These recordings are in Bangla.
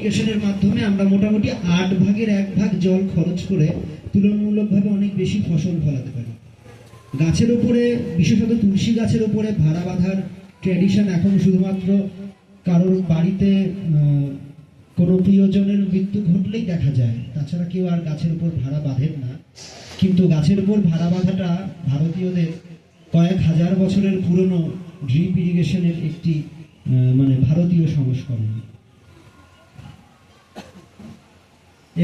ইরিগেশনের মাধ্যমে আমরা মোটামুটি আট ভাগের এক ভাগ জল খরচ করে তুলনামূলকভাবে অনেক বেশি ফসল ফলাতে পারি। গাছের উপরে, বিশেষত তুলসী গাছের উপরে ভাড়া বাঁধার ট্র্যাডিশন এখন শুধুমাত্র কারোর বাড়িতে কোনো প্রিয়জনের মৃত্যু ঘটলেই দেখা যায়। তাছাড়া কেউ আর গাছের উপর ভাড়া বাঁধেন না। কিন্তু গাছের উপর ভাড়া বাঁধাটা ভারতীয়দের কয়েক হাজার বছরের পুরনো ড্রিপ ইরিগেশনের একটি মানে ভারতীয় সংস্করণ।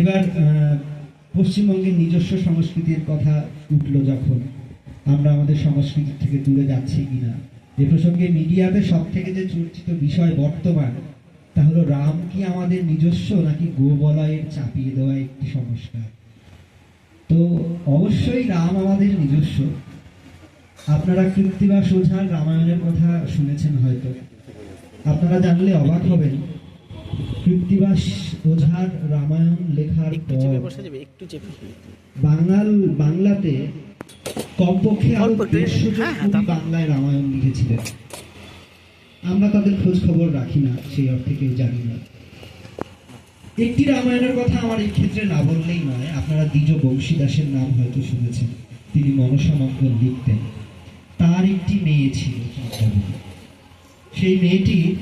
এবার পশ্চিমবঙ্গের নিজস্ব সংস্কৃতির কথা উঠল যখন আমরা আমাদের সংস্কৃতি থেকে দূরে যাচ্ছি কিনা। এ প্রসঙ্গে মিডিয়াতে সব থেকে যে চর্চিত বিষয় বর্তমান, তা হলো রাম কি আমাদের নিজস্ব নাকি গোবলয়ের চাপিয়ে দেওয়া একটি সংস্কার? তো অবশ্যই রাম আমাদের নিজস্ব। আপনারা কৃত্তিবাস ওঝার রামায়ণের কথা শুনেছেন হয়তো। আপনারা জানলে অবাক হবেন কৃত্তিবাস ওঝার রামায়ণ লেখার পর বাঙাল বাংলাতে কমপক্ষে আরও দেড়শো জন হ্যাঁ, হ্যাঁ, কবি বাংলায় রামায়ণ লিখেছিলেন। আমরা তাদের খোঁজ খবর রাখি না সেই অর্থে কেউ জানি না। একটি রামায়ণের কথা আমার এই ক্ষেত্রে না বললেই নয় আপনারা দ্বিজ বংশী দাসের নাম হয়তো শুনেছেন। তিনি মনসা মঙ্গল লিখতেন। তার একটি মেয়ে ছিল সেই মেয়েটি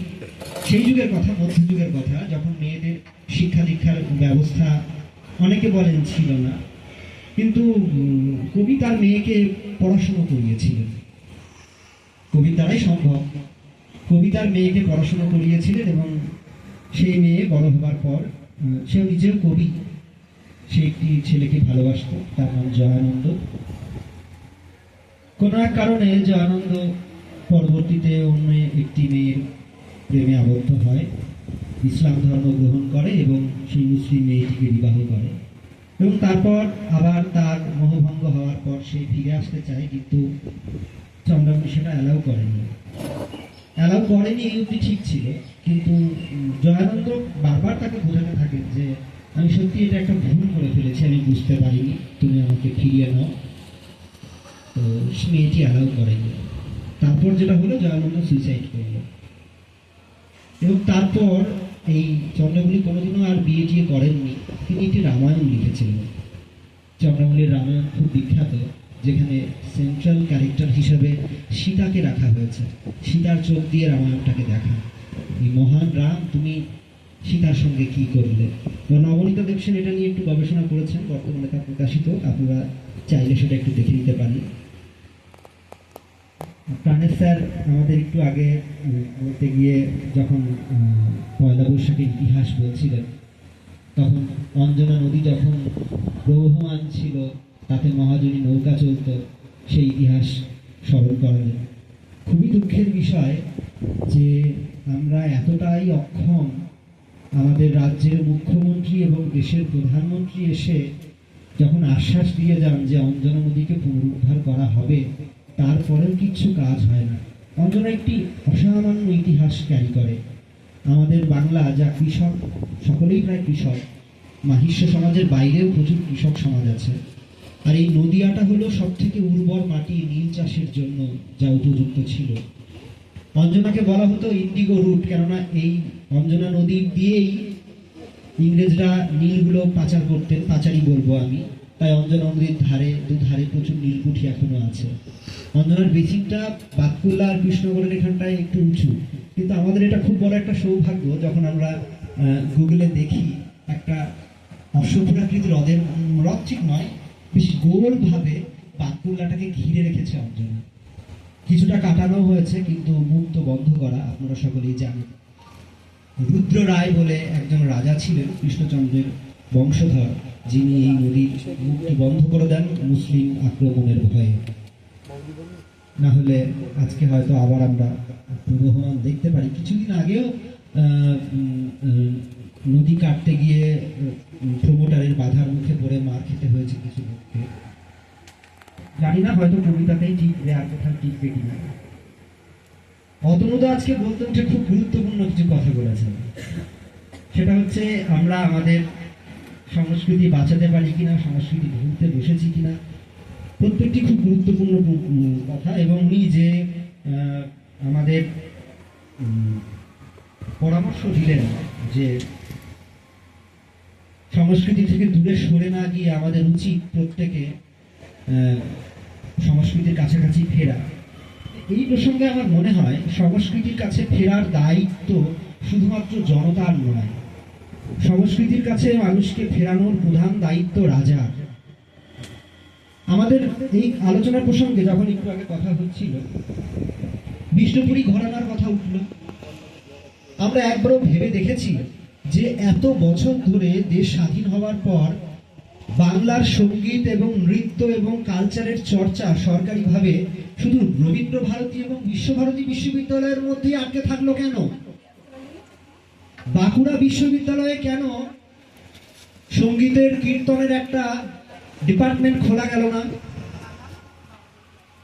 সেই যুগের কথা মধ্যযুগের কথা, যখন মেয়েদের শিক্ষা দীক্ষার ব্যবস্থা অনেকে বলেন ছিল না, কিন্তু কবি তার মেয়েকে পড়াশুনো করিয়েছিলেন। কবির দ্বারাই সম্ভব। কবি তার মেয়েকে পড়াশুনো করিয়েছিলেন এবং সেই মেয়ে বড় হবার পর সেও নিজেও কবি। সে একটি ছেলেকে ভালোবাসত, তার নাম জয়ানন্দ। কোনো এক কারণে জয়ানন্দ পরবর্তীতে অন্য একটি মেয়ের প্রেমে আবদ্ধ হয়, ইসলাম ধর্ম গ্রহণ করে এবং সেই মুসলিম মেয়েটিকে বিবাহ করে। এবং তারপর আবার তার মোহভঙ্গ হওয়ার পর সে ফিরে আসতে চায়, কিন্তু চন্দ্রমণি সেটা অ্যালাউ করেনি। অ্যালাউ করেনি এই অবধি ঠিক ছিল, কিন্তু জয়ানন্দ বারবার তাকে বোঝাতে থাকেন যে, আমি সত্যি এটা একটা ভুল করে ফেলেছি, আমি বুঝতে পারিনি, তুমি আমাকে ফিরিয়ে নাও। তো মেয়েটি অ্যালাউ করেনি। তারপর যেটা হলো, জয়ানন্দ সুইসাইড করল। এবং তারপর এই চন্দ্রমণি কোনোদিনও আর বিয়ে টিয়ে করেননি। তিনি একটি রামায়ণ লিখেছিলেন। চন্দ্রমণির রামায়ণ খুব বিখ্যাত, যেখানে সেন্ট্রাল ক্যারেক্টার হিসেবে সীতাকে রাখা হয়েছে। সীতার চোখ দিয়ে রামায়ণটাকে দেখা। এই মহান রাম, তুমি সীতার সঙ্গে কি করলে? নবনীতা দেবসেন এটা নিয়ে একটু গবেষণা করেছেন, বর্তমানে তা প্রকাশিত। আপনারা চাইলে সেটা একটু দেখে নিতে পারেন। প্রাণেশ স্যার, আমাদের একটু আগে বলতে গিয়ে যখন পয়লা বৈশাখের ইতিহাস বলছিলেন, তখন অঞ্জনা নদী যখন প্রবহমান ছিল, তাতে মহাজনী নৌকা চলত, সেই ইতিহাস স্মরণ করালেন। খুবই দুঃখের বিষয় যে আমরা এতটাই অক্ষম, আমাদের রাজ্যের মুখ্যমন্ত্রী এবং দেশের প্রধানমন্ত্রী এসে যখন আশ্বাস দিয়ে যান যে অঞ্জনা নদীকে পুনরুদ্ধার করা হবে তারপরেও কিচ্ছু কাজ হয় না। অঞ্জনা একটি অসামান্য ইতিহাস ক্যারি করে। আমাদের বাংলা যা কৃষক, সকলেই প্রায় কৃষক। মাহিষ্য সমাজের বাইরেও প্রচুর কৃষক সমাজ আছে। আর এই নদিয়াটা হলো সব থেকে উর্বর মাটি নীল চাষের জন্য যা উপযুক্ত ছিল। অঞ্জনাকে বলা হতো ইন্ডিগো রুট, কেননা এই অঞ্জনা নদী দিয়েই ইংরেজরা নীলগুলো পাচার করতেন পাচারই বলব আমি। তাই অঞ্জনা নদীর ধারে দুধারে প্রচুর নীলকুঠি এখনও আছে। অঞ্জনার বেসিকটা বাতকুল্লা আর কৃষ্ণগড়ের এখানটায় একটু উঁচু। কিন্তু আমাদের এটা খুব বড় একটা সৌভাগ্য যখন আমরা গুগলে দেখি একটা অশ্বপুরাকৃতি হ্রদের হ্রদ ঠিক নয়, বেশ গোলভাবে বাতকুল্লাটাকে ঘিরে রেখেছে অঞ্জনা কিছুটা কাটানো হয়েছে, কিন্তু মুক্ত বন্ধ করা, আপনারা সকলেই জানেন। রুদ্র রায় বলে একজন রাজা ছিলেন কৃষ্ণচন্দ্রের বংশধর। যিনি এই নদীর মুক্তি বন্ধ করে দেন মুসলিম আক্রমণের ভয়ে। না হলে আজকে হয়তো আবার আমরা প্রবহমান দেখতে পারি। কিছুদিন আগেও নদী কাটতে গিয়ে প্রমোটারের বাধার মুখে পড়ে মার খেতে হয়েছে কিছু লোককে। জানি না, হয়তো কবিতাতেই টিকবে আর কোথাও টিকবে কিনা। অতনুদা আজকে বলতে উঠে খুব গুরুত্বপূর্ণ কিছু কথা বলেছেন। সেটা হচ্ছে, আমরা আমাদের সংস্কৃতি বাঁচাতে পারি কিনা, সংস্কৃতি ভুলতে বসেছি কিনা, প্রত্যেকটি খুব গুরুত্বপূর্ণ কথা এবং উনি যে আমাদের পরামর্শ দিলেন যে, সংস্কৃতি থেকে দূরে সরে না গিয়ে আমাদের উচিত প্রত্যেকে সংস্কৃতির কাছাকাছি ফেরা। এই প্রসঙ্গে আমার মনে হয়, সংস্কৃতির কাছে ফেরার দায়িত্ব শুধুমাত্র জনতার নয় সংস্কৃতির কাছে মানুষকে ফেরানোর প্রধান দায়িত্ব রাজার আমাদের এই আলোচনার প্রসঙ্গে যখন একটু আগে কথা হচ্ছিল, বিষ্ণুপুরী ঘরানার কথা উঠল। আমরা একবারও ভেবে দেখেছি যে এত বছর ধরে দেশ স্বাধীন হওয়ার পর বাংলার সংগীত এবং নৃত্য এবং কালচারের চর্চা সরকারিভাবে শুধু রবীন্দ্র ভারতী এবং বিশ্বভারতী বিশ্ববিদ্যালয়ের মধ্যেই আটকে থাকল কেন? বাঁকুড়া বিশ্ববিদ্যালয়ে কেন সঙ্গীতের কীর্তনের একটা ডিপার্টমেন্ট খোলা গেল না?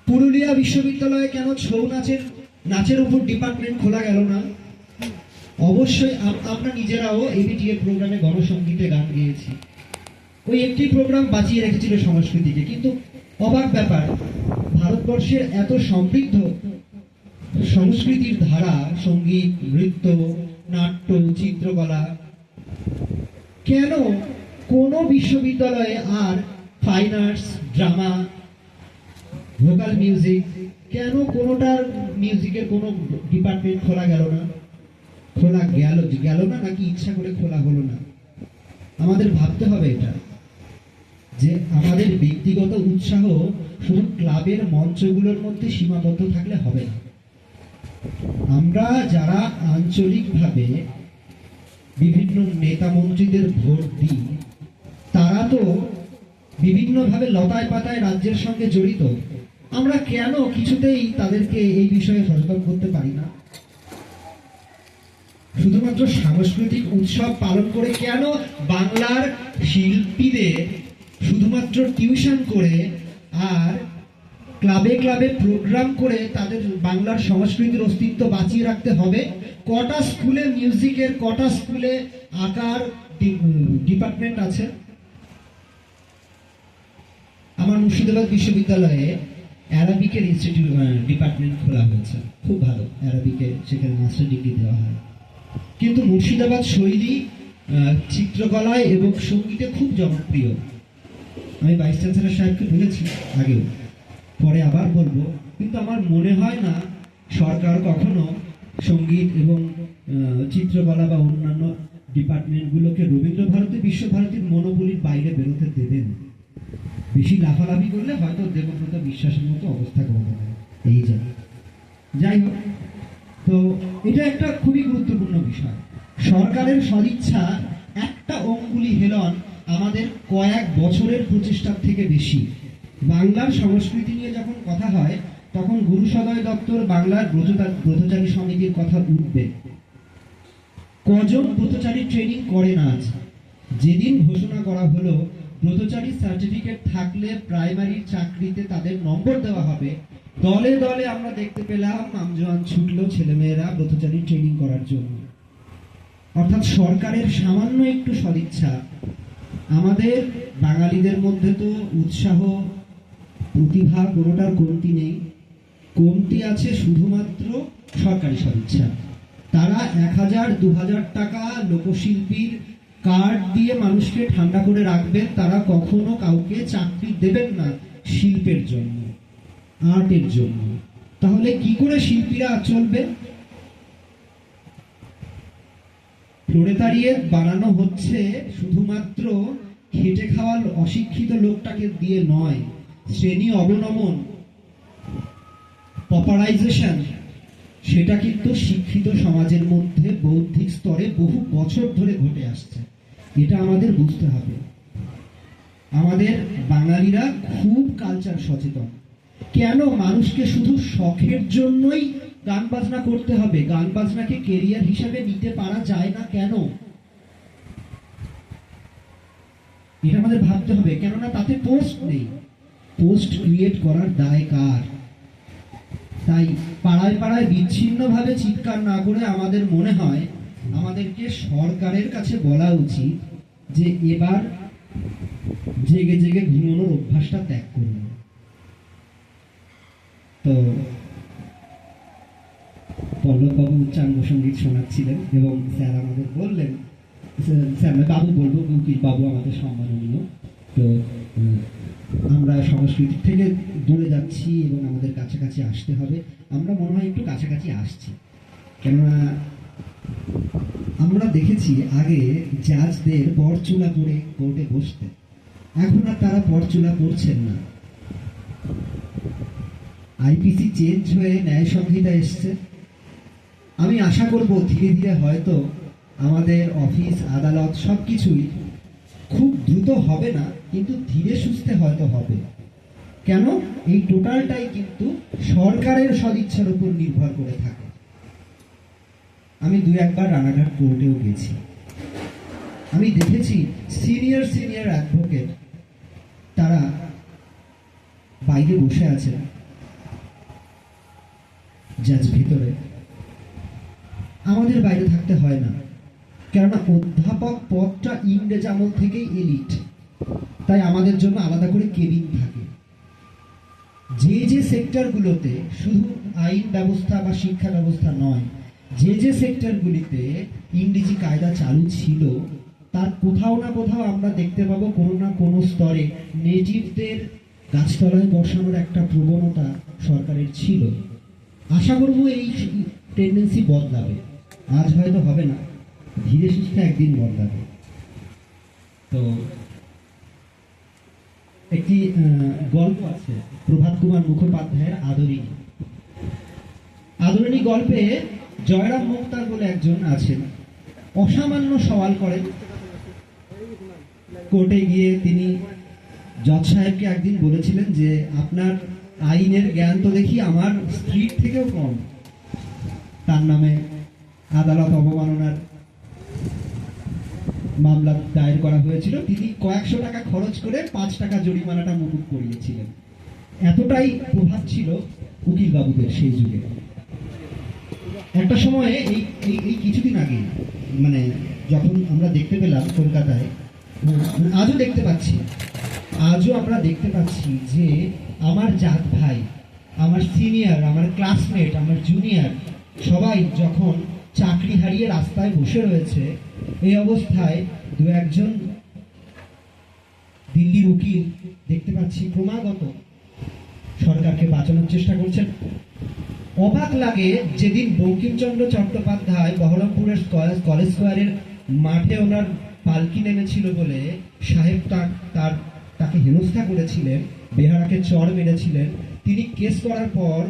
পুরুলিয়া বিশ্ববিদ্যালয়ে কেন ছৌ নাচের নাচের উপর ডিপার্টমেন্ট খোলা গেল না? অবশ্যই আম- আমরা নিজেরাও এবিটিএ প্রোগ্রামে গণসঙ্গীতে গান গেয়েছি। ওই একটি প্রোগ্রাম বাঁচিয়ে রেখেছিল সংস্কৃতিকে। কিন্তু অবাক ব্যাপার, ভারতবর্ষের এত সমৃদ্ধ সংস্কৃতির ধারা, সংগীত, নৃত্য নাট্য চিত্রকলা। কেন কোনো বিশ্ববিদ্যালয়ে আর fine arts drama vocal music কেন কোনোটার মিউজিকের কোনো ডিপার্টমেন্ট খোলা গেল না? খোলা গেল গেল না নাকি ইচ্ছা করে খোলা হলো না? আমাদের ভাবতে হবে এটা, যে আমাদের ব্যক্তিগত উৎসাহ শুধু ক্লাবের মঞ্চগুলোর মধ্যে সীমাবদ্ধ থাকলে হবে না। আমরা যারা আঞ্চলিকভাবে বিভিন্ন নেতা মন্ত্রীদের ভোট দিই, তারা তো বিভিন্নভাবে লতায় পাতায় রাজ্যের সঙ্গে জড়িত। আমরা কেন কিছুতেই তাদেরকে এই বিষয়ে সচেতন করতে পারি না? শুধুমাত্র সাংস্কৃতিক উৎসব পালন করে কেন বাংলার শিল্পীদের শুধুমাত্র টিউশন করে আর ক্লাবে ক্লাবে প্রোগ্রাম করে তাদের বাংলার সংস্কৃতির অস্তিত্ব বাঁচিয়ে রাখতে হবে। কটা স্কুলে মিউজিকের, কটা স্কুলে আঁকার ডিপার্টমেন্ট আছে? আমার মুর্শিদাবাদ বিশ্ববিদ্যালয়ে অ্যারাবিকের ইনস্টিটিউট ডিপার্টমেন্ট খোলা হয়েছে। খুব ভালো, অ্যারাবিকে সেখানে মাস্টার ডিগ্রি দেওয়া হয়। কিন্তু মুর্শিদাবাদ শৈলী চিত্রকলায় এবং সঙ্গীতে খুব জনপ্রিয়। আমি ভাইস চ্যান্সেলর সাহেবকে বলেছি আগেও। পরে আবার বলব, কিন্তু আমার মনে হয় না সরকার কখনো সংগীত এবং চিত্রকলা বা অন্যান্য ডিপার্টমেন্টগুলোকে রবীন্দ্র ভারতী বিশ্বভারতীর মনোবলির বাইরে বেরোতে দেবেন বেশি লাফালাফি করলে হয়তো দেবব্রত বিশ্বাসের মতো অবস্থা পারে এই জানি যাই হোক, তো এটা একটা খুবই গুরুত্বপূর্ণ বিষয়। সরকারের সদিচ্ছা, একটা অঙ্গুলি হেলন আমাদের কয়েক বছরের প্রচেষ্টার থেকে বেশি। বাংলার সংস্কৃতি নিয়ে যখন কথা হয়, তখন গুরু সদয় দপ্তর বাংলার ব্রতচা- ব্রতচারী সমিতির কথা উঠবে। কজন ব্রতচারী ট্রেনিং করে না আজ যেদিন ঘোষণা করা হলো, ব্রতচারী সার্টিফিকেট থাকলে প্রাইমারি চাকরিতে তাদের নম্বর দেওয়া হবে, দলে দলে আমরা দেখতে পেলাম আমজোয়ান ছুটলো ছেলেমেয়েরা ব্রতচারী ট্রেনিং করার জন্য। অর্থাৎ সরকারের সামান্য একটু সদিচ্ছা। আমাদের বাঙালিদের মধ্যে তো উৎসাহ প্রতিভা কোনোটার কমতি নেই। কমতি আছে শুধুমাত্র সরকারি সদিচ্ছা তারা এক হাজার দু হাজার টাকা লোকশিল্পীর কার্ড দিয়ে মানুষকে ঠান্ডা করে রাখবেন, তারা কখনো কাউকে চাকরি দেবেন না শিল্পের জন্য, আর্টের জন্য। তাহলে কি করে শিল্পীরা চলবে? প্রলেতারিয়েত বানানো হচ্ছে শুধুমাত্র খেটে খাওয়া অশিক্ষিত লোকটাকে দিয়ে নয় শ্রেণি অবনমন পপারাইজেশন সেটা কিন্তু শিক্ষিত সমাজের মধ্যে বৌদ্ধিক স্তরে বহু বছর ধরে ঘটে আসছে। এটা আমাদের বুঝতে হবে। আমাদের বাঙালিরা খুব কালচার সচেতন। কেন মানুষকে শুধু শখের জন্যই গান বাজনা করতে হবে? গান বাজনাকে কেরিয়ার হিসাবে নিতে পারা যায় না কেন? এটা আমাদের ভাবতে হবে। কেননা তাতে পোস্ট নেই। পোস্ট ক্রিয়েট করার দায় কার তাই পাড়ায় পাড়ায় বিচ্ছিন্নভাবে চিৎকার না করে আমাদের মনে হয়, আমাদেরকে সরকারের কাছে বলা উচিত যে এবার জেগে জেগে ঘুমানোর অভ্যাসটা ত্যাগ করুন। তো পল্লববাবু উচ্চাঙ্গ সংগীত শোনাচ্ছিলেন এবং স্যার আমাদের বললেন, স্যার- বাবু বলব উকিল বাবু আমাদের সম্মাননীয়। তো আমরা সংস্কৃতি থেকে দূরে যাচ্ছি এবং আমাদের কাছাকাছি আসতে হবে। আমরা মনে হয় একটু কাছাকাছি আসছি। কেননা আমরা দেখেছি আগে জাজদের পরচুলা পরে কোর্টে বসতেন এখন আর তারা পরচুলা পড়ছেন না। আইপিসি চেঞ্জ হয়ে ন্যায় সংহিতা এসছে। আমি আশা করব ধীরে ধীরে হয়তো আমাদের অফিস, আদালত সব কিছুই খুব দ্রুত হবে না। কিন্তু ধীরে সুস্থে হয়তো হবে। কেন? এই টোটালটাই কিন্তু সরকারের সদিচ্ছার উপর নির্ভর করে থাকে। আমি দু একবার রানাঘাট কোর্টেও গেছি। আমি দেখেছি সিনিয়র সিনিয়র অ্যাডভোকেট, তারা বাইরে বসে আছেন। জাজ ভিতরে। আমাদের বাইরে থাকতে হয় না। কেননা অধ্যাপক পদটা ইংরেজ আমল থেকেই এলিট। তাই আমাদের জন্য আলাদা করে কেবিন থাকে। যে যে সেক্টরগুলোতে শুধু আইন ব্যবস্থা বা শিক্ষা ব্যবস্থা নয়, যে যে সেক্টরগুলিতে ইংরেজি কায়দা চালু ছিল, তার কোথাও না কোথাও আমরা দেখতে পাবো কোনো না কোনো স্তরে নেটিভদের গাছতলায় বসানোর একটা প্রবণতা সরকারের ছিল। আশা করব এই টেন্ডেন্সি বদলাবে। আজ হয়তো হবে না। ধীরে সুস্থে একদিন বদলাবে। তো একটি গল্প আছে। প্রভাত কুমার মুখোপাধ্যায়ের আদরিণী আদরিণী গল্পে জয়রাম মুক্তার বলে একজন আছেন। অসামান্য সওয়াল করেন। কোর্টে গিয়ে তিনি জজ সাহেবকে একদিন বলেছিলেন যে, আপনার আইনের জ্ঞান তো দেখি আমার স্ত্রীর থেকেও কম। তার নামে আদালত অবমাননার মামলা দায়ের করা হয়েছিল। তিনি কয়েকশো টাকা খরচ করে পাঁচ টাকা জরিমানাটা মুকুব করিয়েছিলেন। এতটাই প্রভাব ছিল উকিল বাবুদের সেই যুগে। একটা সময়ে এই এই কিছুদিন আগে মানে যখন আমরা দেখতে পেলাম কলকাতায়, আজও দেখতে পাচ্ছি, আজও আমরা দেখতে পাচ্ছি যে আমার জাত ভাই, আমার সিনিয়র আমার ক্লাসমেট আমার জুনিয়র সবাই যখন চাকরি হারিয়ে রাস্তায় বসে রয়েছে এই অবস্থায় দু একজন দিল্লির উকিল দেখতে পাচ্ছি ক্রমাগত সরকারকে বাঁচানোর চেষ্টা করছেন। অবাক লাগে যেদিন বঙ্কিমচন্দ্র চট্টোপাধ্যায় বহরমপুরের কলেজ স্কোয়ারের মাঠে ওনার পালকি নেমেছিল বলে সাহেব তার তাকে হেনস্থা করেছিলেন, বেহারাকে চড় মেরেছিলেন। তিনি কেস করার পর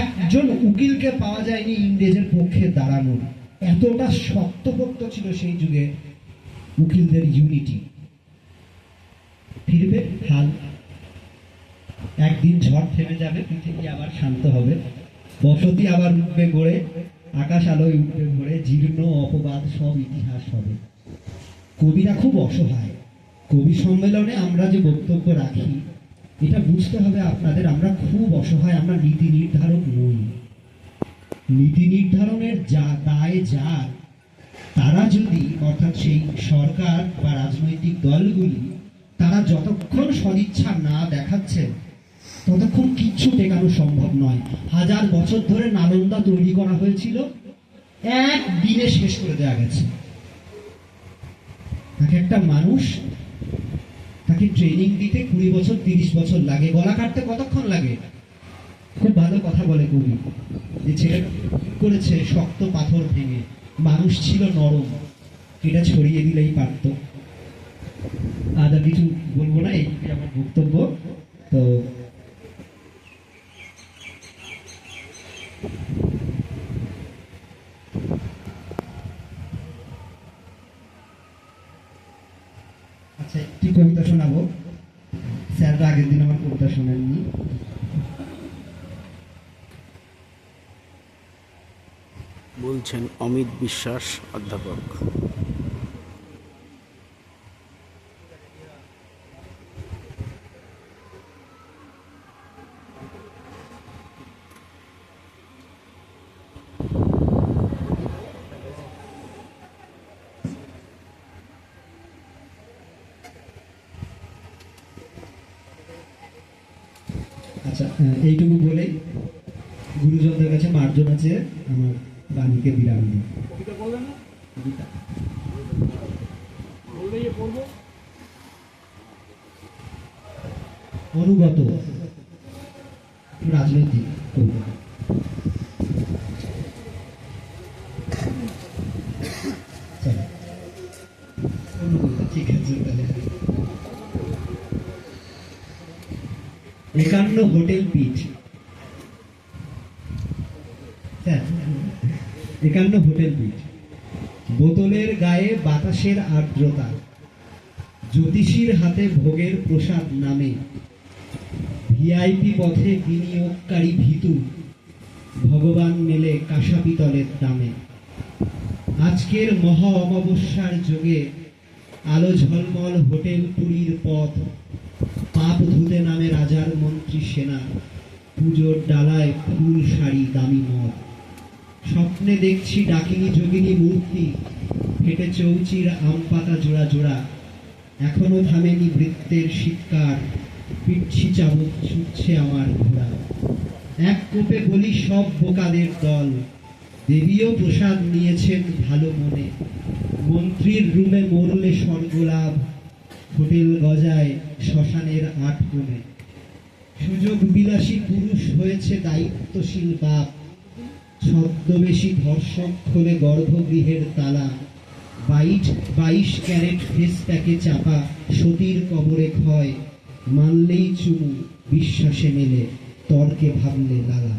একজন উকিলকে পাওয়া যায়নি ইংরেজের পক্ষে দাঁড়ানোর। এতটা শক্তপোক্ত ছিল সেই যুগে উকিলদের ইউনিটি ফিরবে, হাল। একদিন ঝড় থেমে যাবে, পৃথিবী আবার শান্ত হবে। বসতি আবার উঠবে গড়ে, আকাশ আলোয় উঠবে ভরে, জীর্ণ অপবাদ সব ইতিহাস হবে। কবিরা খুব অসহায়। কবি সম্মেলনে আমরা যে বক্তব্য রাখি, এটা বুঝতে হবে আপনাদের, আমরা খুব অসহায়, আমরা নীতি নির্ধারক নই। নীতি নির্ধারণের যা দায় যার, তারা যদি, অর্থাৎ সেই সরকার বা রাজনৈতিক দলগুলি, তারা যতক্ষণ সদিচ্ছা না দেখাচ্ছে ততক্ষণ কিচ্ছু টেকানো সম্ভব নয়। হাজার বছর ধরে নালন্দা তৈরি করা হয়েছিল, এক দিনে শেষ করে দেওয়া গেছে। এক একটা মানুষ, তাকে ট্রেনিং দিতে কুড়ি বছর, তিরিশ বছর লাগে। গলা কাটতে কতক্ষণ লাগে? খুব ভালো কথা বলে কবি। যে ছেলে করেছে শক্ত পাথর ভেঙে, মানুষ ছিল নরম। এটা ছড়িয়ে দিলেই পারত। আজ আর কিছু বলব না এই আমার বক্তব্য। তো আচ্ছা একটি কবিতা শোনাবো। স্যাররা আগের দিন আমার কবিতা শোনেননি। বলছেন অমিত বিশ্বাস অধ্যাপক। আচ্ছা এইটুকু বলে গুরুজনদের কাছে মার্জন আছে আমার। বাণীকে বিরাম দিই কবিতা অনুগত রাজনৈতিক। অনুগত, তাহলে। একান্ন হোটেল পিচ। স্যার একান্ন হোটেল পিচ বোতলের গায়ে বাতাসের আর্দ্রতা। জ্যোতিষীর হাতে ভোগের প্রসাদ নামে। ভিআইপি পথে বিনিয়োগকারী ভীতু। ভগবান মেলে কাঁসা পিতলের দামে। আজকের মহা অমাবস্যার যোগে আলো ঝলমল হোটেল পুরীর পথ। পাপ ধুতে নামে রাজার মন্ত্রী সেনা। পুজোর ডালায় ফুল শাড়ি দামি মদ। স্বপ্নে দেখছি ডাকিনী যোগিনী মূর্তি। ফেটে চৌচির আম পাতা জোড়া জোড়া। এখনও থামেনি বৃত্তের শীতকার পিচ্ছি চাবুক ছুটছে আমার ঘোড়া। এক কোপে বলি সব বোকাদের দল। দেবীও প্রসাদ নিয়েছেন ভালো মনে। মন্ত্রীর রুমে মরলে স্বর্গলাভ। হোটেল গজায় শ্মশানের আট কোণে। সুযোগ বিলাসী পুরুষ হয়েছে দায়িত্বশীল বাপ। ছদ্মবেশী ধর্ষক খোলে গর্ভগৃহের তালা। বাইশ বাইশ ক্যারেট ফেস প্যাকে চাপা সতীর কবরে ক্ষয়। মানলেই চুমু, বিশ্বাসে মেলে, তর্কে ভাবলে লালা।